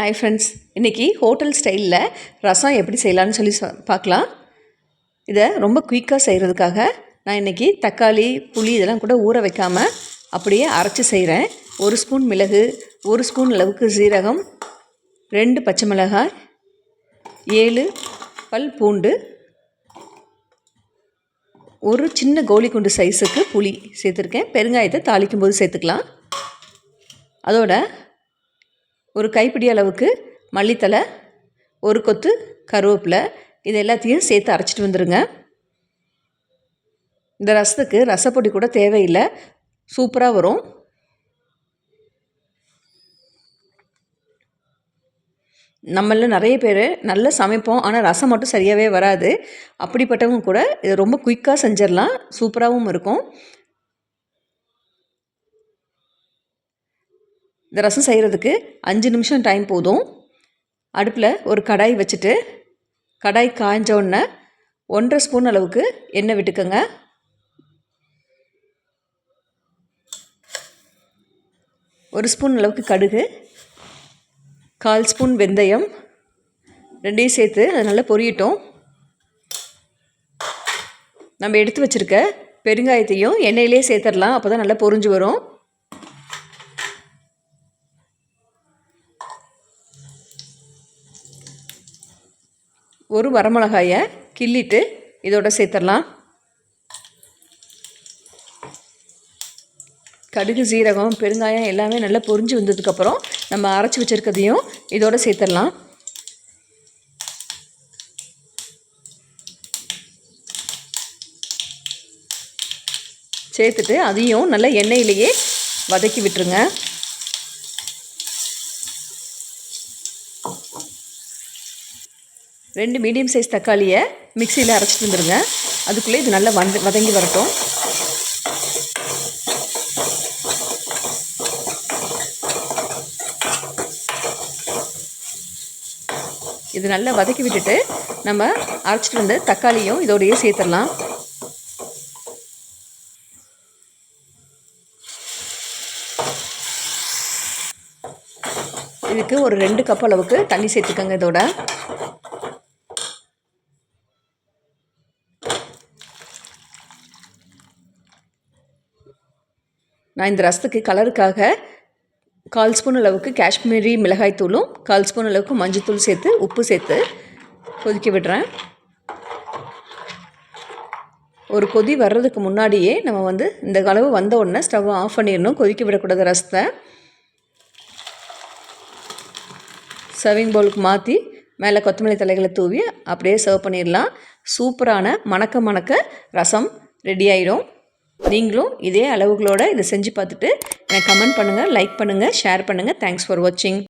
Hi friends இன்றைக்கி hotel ஸ்டைலில் ரசம் எப்படி செய்யலான்னு சொல்லி சொ பார்க்கலாம். இதை ரொம்ப குயிக்காக செய்கிறதுக்காக நான் இன்றைக்கி தக்காளி புளி இதெல்லாம் கூட ஊற வைக்காமல் அப்படியே அரைச்சி செய்கிறேன் ஒரு ஸ்பூன் மிளகு ஒரு ஸ்பூன் அளவுக்கு சீரகம் ரெண்டு பச்சை மிளகாய் ஏழு பல் பூண்டு ஒரு சின்ன கோழி குண்டு சைஸுக்கு புளி சேர்த்துருக்கேன். பெருங்காயத்தை தாளிக்கும் போது சேர்த்துக்கலாம். அதோட ஒரு கைப்பிடி அளவுக்கு மல்லித்தலை ஒரு கொத்து கருவேப்பிலை இது எல்லாத்தையும் சேர்த்து அரைச்சிட்டு வந்துடுங்க இந்த ரசத்துக்கு ரசப்பொடி கூட தேவையில்லை. சூப்பராக வரும். நம்மள நிறைய பேர் நல்லா சமைப்போம். ஆனால் ரசம் மட்டும் சரியாகவே வராது. அப்படிப்பட்டவங்க கூட இது ரொம்ப குயிக்காக செஞ்சிடலாம். சூப்பராகவும் இருக்கும். இந்த ரசம் செய்கிறதுக்கு அஞ்சு நிமிஷம் டைம் போதும். அடுப்பில் ஒரு கடாய் வச்சுட்டு கடாய் காய்ஞ்ச உடனே ஒன்றரை ஸ்பூன் அளவுக்கு எண்ணெய் விட்டுக்கோங்க. ஒரு ஸ்பூன் அளவுக்கு கடுகு கால் ஸ்பூன் வெந்தயம் ரெண்டையும் சேர்த்து அது நல்லா பொரியட்டும். நம்ம எடுத்து வச்சுருக்க பெருங்காயத்தையும் எண்ணெயிலே சேர்த்துடலாம் அப்போ தான் நல்லா பொரிஞ்சு வரும். ஒரு வரமிளகாயை கிள்ளிட்டு இதோட சேர்த்துடலாம். கடுகு சீரகம் பெருங்காயம் எல்லாமே நல்லா பொரிஞ்சு வந்ததுக்கப்புறம் நம்ம அரைச்சி வச்சுருக்கதையும் இதோட சேர்த்துடலாம். சேர்த்துட்டு அதையும் நல்லா எண்ணெயிலேயே வதக்கி விட்டுருங்க. ரெண்டு மீடியம் சைஸ் தக்காளியை மிக்சியில் அரைச்சிட்டு வந்துடுங்க அதுக்குள்ளே இது நல்லா வந்து வதங்கி வரட்டும். இது நல்லா வதக்கி விட்டுட்டு நம்ம அரைச்சிட்டு வந்து தக்காளியும் இதோடையே சேர்த்துடலாம். இதுக்கு ஒரு ரெண்டு கப் அளவுக்கு தண்ணி சேர்த்துக்கோங்க இதோட. நான் இந்த ரசத்துக்கு கலருக்காக கால் ஸ்பூன் அளவுக்கு காஷ்மீரி மிளகாய் தூளும் கால் ஸ்பூன் அளவுக்கு மஞ்சத்தூள் சேர்த்து உப்பு சேர்த்து கொதிக்க விடுறேன். ஒரு கொதி வர்றதுக்கு முன்னாடியே நம்ம வந்து இந்த அளவு வந்த உடனே ஸ்டவ் ஆஃப் பண்ணிடணும். கொதிக்க விடக்கூடாது ரசத்தை. சர்விங் பவுலுக்கு மாற்றி மேலே கொத்தமல்லி தலைகளை தூவி அப்படியே சர்வ் பண்ணிடலாம். சூப்பரான மணக்க மணக்க ரசம் ரெடி ஆயிடும் நீங்களும் இதே அளவுகளோடு இதை செஞ்சு பார்த்துட்டு எனக்கு கமெண்ட் பண்ணுங்கள் லைக் பண்ணுங்கள் ஷேர் பண்ணுங்கள் தேங்க்ஸ் ஃபார் வாட்சிங்